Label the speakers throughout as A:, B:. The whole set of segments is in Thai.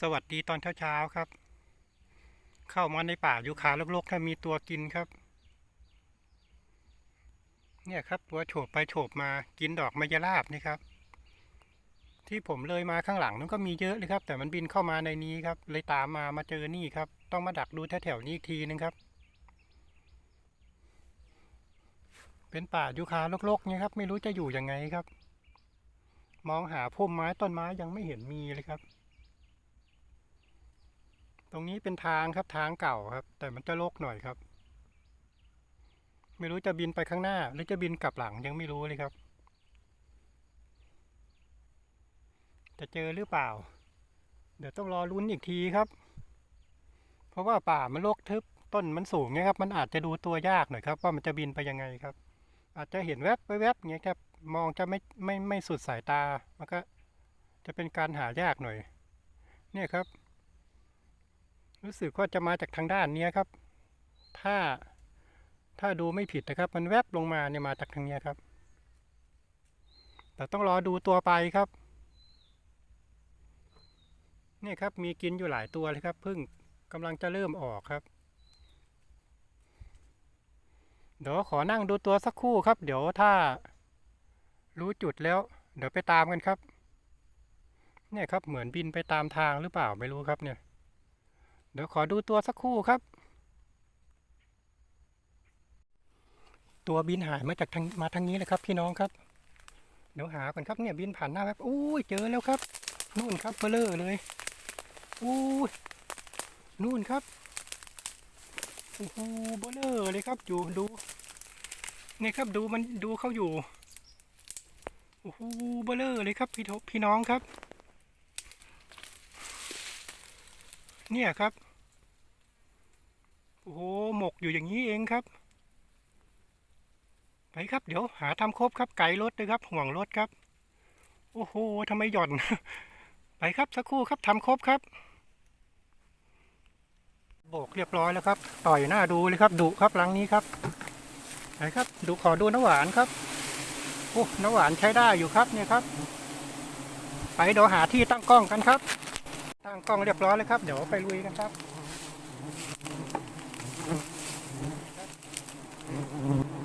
A: สวัสดีตอนเช้าๆครับ เข้ามาในป่ายูคาลกๆถ้ามีตัวกินครับ เนี่ยครับตัวโฉบไปโฉบมากินดอกมะยราบนี่ครับ ที่ผมเลยมาข้างหลังนั้นก็มีเยอะเลยครับ แต่มันบินเข้ามาในนี้ครับ เลยตามมามาเจอนี่ครับ ต้องมาดักดูแถวๆนี้อีกทีนึงครับ เป็นป่ายูคาลกๆเนี่ยครับ ไม่รู้จะอยู่ยังไงครับ มองหาพุ่มไม้ต้นไม้ยังไม่เห็นมีเลยครับ ตรงนี้เป็นทางครับทางเก่าครับ แต่มันจะโรกหน่อยครับ ไม่รู้จะบินไปข้างหน้า หรือจะบินกลับหลังยังไม่รู้เลยครับ จะเจอหรือเปล่า เดี๋ยวต้องรอลุ้นอีกทีครับ เพราะว่าป่ามันโรกทึบต้นมันสูงไงครับ มันอาจจะดูตัวยากหน่อยครับ ว่ามันจะบินไปยังไงครับ อาจจะเห็นแวบแวบๆอย่างเงี้ยครับ มองจะไม่ไม่ไม่สุดสายตา มันก็จะเป็นการหายากหน่อย เนี่ยครับ รู้สึกว่าจะมาจากทางด้านนี้ครับ ถ้าถ้าดูไม่ผิดนะครับ มันแวบลงมาเนี่ยมาจากทางนี้ครับ แต่ต้องรอดูตัวไปครับเนี่ยครับมีกินอยู่หลายตัวเลยครับพิ่งกำลังจะเริ่มออกครับ เดี๋ยวขอนั่งดูตัวสักครู่ครับ เดี๋ยวถ้ารู้จุดแล้ว เดี๋ยวไปตามกันครับ เนี่ยครับเหมือนบินไปตามทางหรือเปล่าไม่รู้ครับเนี่ย ดี๋ยวขอดูตัวสักครู่ครับ ตัวบินหายมาจากทางมาทางนี้เลยครับ พี่น้องครับ เดี๋ยวหาก่อนครับเนี่ยบินผ่านหน้าแบบอู้ยเจอแล้วครับนู่นครับเบลอเลยอู้ยนู่นครับโอ้โหเบลอเลยครับอยู่ดูนี่ครับดูมันดูเขาอยู่โอ้โหเบลอเลยครับพี่ทพี่น้องครับ เนี่ยครับ โอ้โหหมกอยู่อย่างนี้เองครับ ไปครับ เดี๋ยวหาทำครบครับไก่รถเลยครับ ห่วงรถครับ โอ้โหทำไมหย่อน ไปครับสักครู่ครับทำครบครับโบกเรียบร้อยแล้วครับ ต่อยหน้าดูเลยครับดุครับหลังนี้ครับไปครับ ดูขอดูน้ำหวานครับโอ้น้ำหวานใช้ได้อยู่ครับเนี่ยครับ ไปเดี๋ยวหาที่ตั้งกล้องกันครับ ตั้งกล้องเรียบร้อยแล้วครับ เดี๋ยวไปลุยกันครับ Mm-hmm.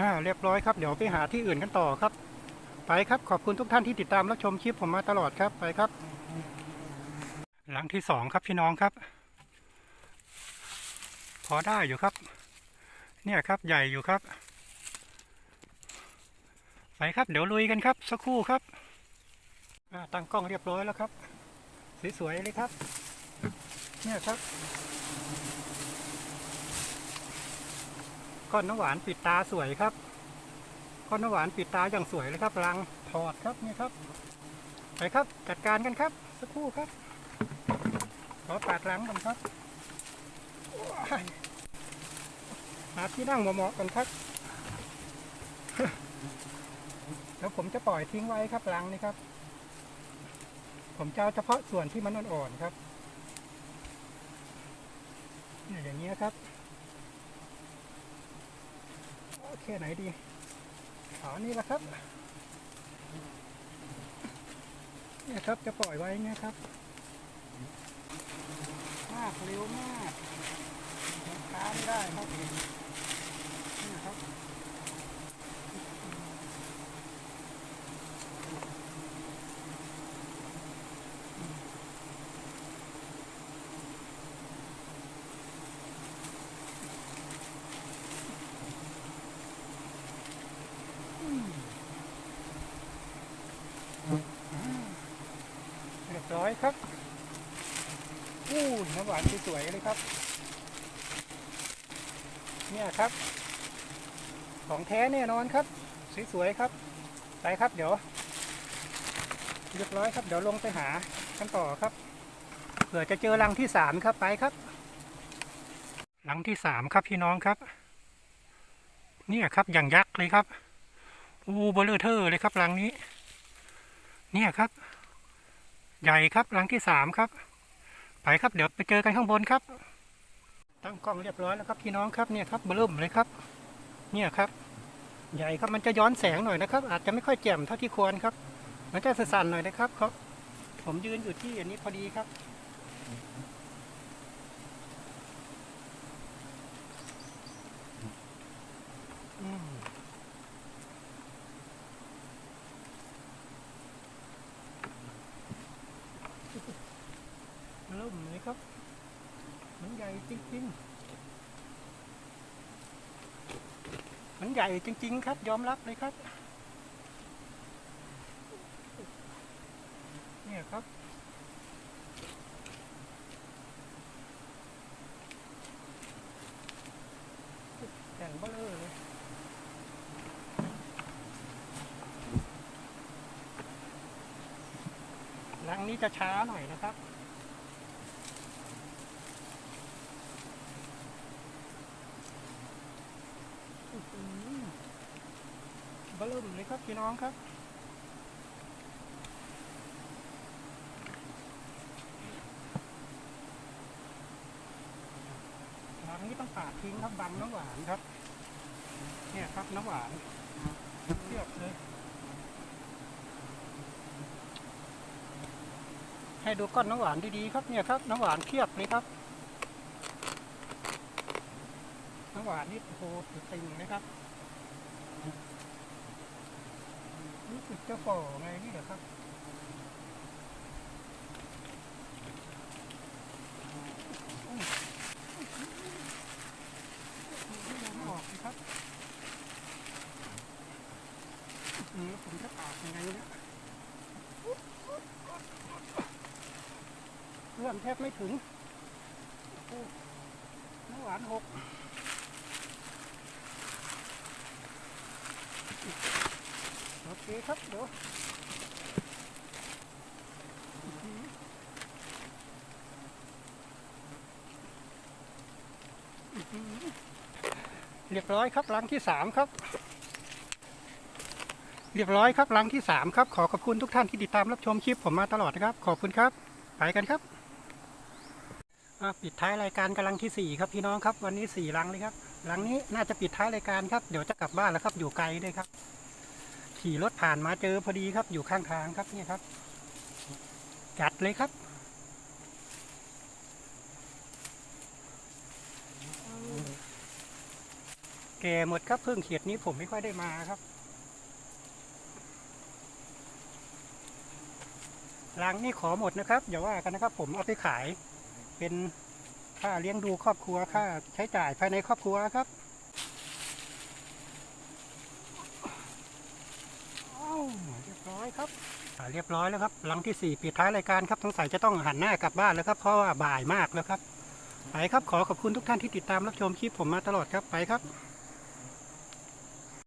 A: อ่าเรียบร้อยครับ เดี๋ยวไปหาที่อื่นกันต่อครับ ไปครับขอบคุณทุกท่านที่ติดตามรับชมคลิปผมมาตลอดครับไปครับ หลังที่สองครับพี่น้องครับ พอได้อยู่ครับ เนี่ยครับใหญ่อยู่ครับ ไปครับเดี๋ยวลุยกันครับ สักครู่ครับตั้งกล้องเรียบร้อยแล้วครับ สวยๆเลยครับ เนี่ยครับ ก้อนน้ำหวานปิดตาสวยครับก้อนน้ำหวานปิดตาอย่างสวยเลยครับรังถอดครับนี่ครับไปครับจัดการกันครับ สักครู่ครับ ขอปาดรังกันครับหาที่นั่งเหมาะๆกันครับแล้วผมจะปล่อยทิ้งไว้ครับรังนี่ครับ ผมจะเอาเฉพาะส่วนที่มันอ่อนๆครับนี่อย่างนี้ครับ แค่ไหนดีอ๋อนี่แหละครับ เนี่ยครับจะปล่อยไว้เนี่ยครับ มากเร็วมากมันช้าไม่ได้ครับนี่ครับ เรียบร้อยครับ อู้น้ำหวานสวยๆเลยครับ เนี่ยครับ ของแท้แน่นอนครับ สวยๆครับ ไปครับเดี๋ยวเรียบร้อยครับ เดี๋ยวลงไปหากันต่อครับ เผื่อจะเจอรังที่สามครับไปครับ รังที่สามครับพี่น้องครับ เนี่ยครับอย่างยักษ์เลยครับอู้เบลเลอร์เทอร์เลยครับรังนี้ เนี่ยครับ ใหญ่ครับรังที่สามครับ ไปครับเดี๋ยวไปเจอกันข้างบนครับ ตั้งกล้องเรียบร้อยแล้วครับพี่น้องครับเนี่ยครับเบิ่มเลยครับ เนี่ยครับ ใหญ่ครับมันจะย้อนแสงหน่อยนะครับ อาจจะไม่ค่อยแจ่มเท่าที่ควรครับมันจะสั่นๆหน่อยนะครับครับ ผมยืนอยู่ที่อันนี้พอดีครับ ริ่มเลยครับ มันใหญ่จริงๆ มันใหญ่จริง ๆ ครับ ยอมรับเลยครับ เนี่ยครับแข่งเบลอเลยหลังนี้จะช้าหน่อยนะครับ อื้อหือ เบลอเลยครับพี่น้องครับหลังนี้ต้องปาดทิ้งครับบังน้ำหวานครับ เนี่ยครับน้ำหวานเทียบเลย ให้ดูก้อนน้ำหวานดีๆครับเนี่ยครับน้ำหวานเทียบเลยครับน้ำหวานนี่โอ้โหติ่งนะครับ รู้สึกจะฝ่อไงนี่เหรอครับอุ้ยไม่อออกสิครับอืมแล้วผมจะปาดยังไงเนี่ยเลื่อนแทบไม่ถึงน้ำหวานหก เคครับเดี๋ยวเรียบร้อยครับรังที่สามครับ เรียบร้อยครับรังที่สามครับขอขอบคุณทุกท่านที่ติดตามรับชมคลิปผมมาตลอดนะครับ ขอบคุณครับ ไปกันครับปิดท้ายรายการกำลังที่สี่ครับพี่น้องครับ วันนี้สี่รังเลยครับรังนี้น่าจะปิดท้ายรายการครับเดี๋ยวจะกลับบ้านแล้วครับอยู่ไกลด้วยครับ ขี่รถผ่านมาเจอพอดีครับ อยู่ข้างทางครับเนี่ยครับ จัดเลยครับแก่หมดครับเพิ่งเขียดนี้ผมไม่ค่อยได้มาครับรังนี่ขอหมดนะครับอย่าว่ากันนะครับ ผมเอาไปขายเป็นค่าเลี้ยงดูครอบครัวค่าใช้จ่ายภายในครอบครัวครับ อ้าว เรียบร้อยครับเรียบร้อยแล้วครับหลังที่สี่ปิดท้ายรายการครับสงสัยจะต้องหันหน้ากลับบ้านแล้วครับเพราะว่าบ่ายมากแล้วครับ ไปครับขอขอบคุณทุกท่านที่ติดตามรับชมคลิปผมมาตลอดครับไปครับ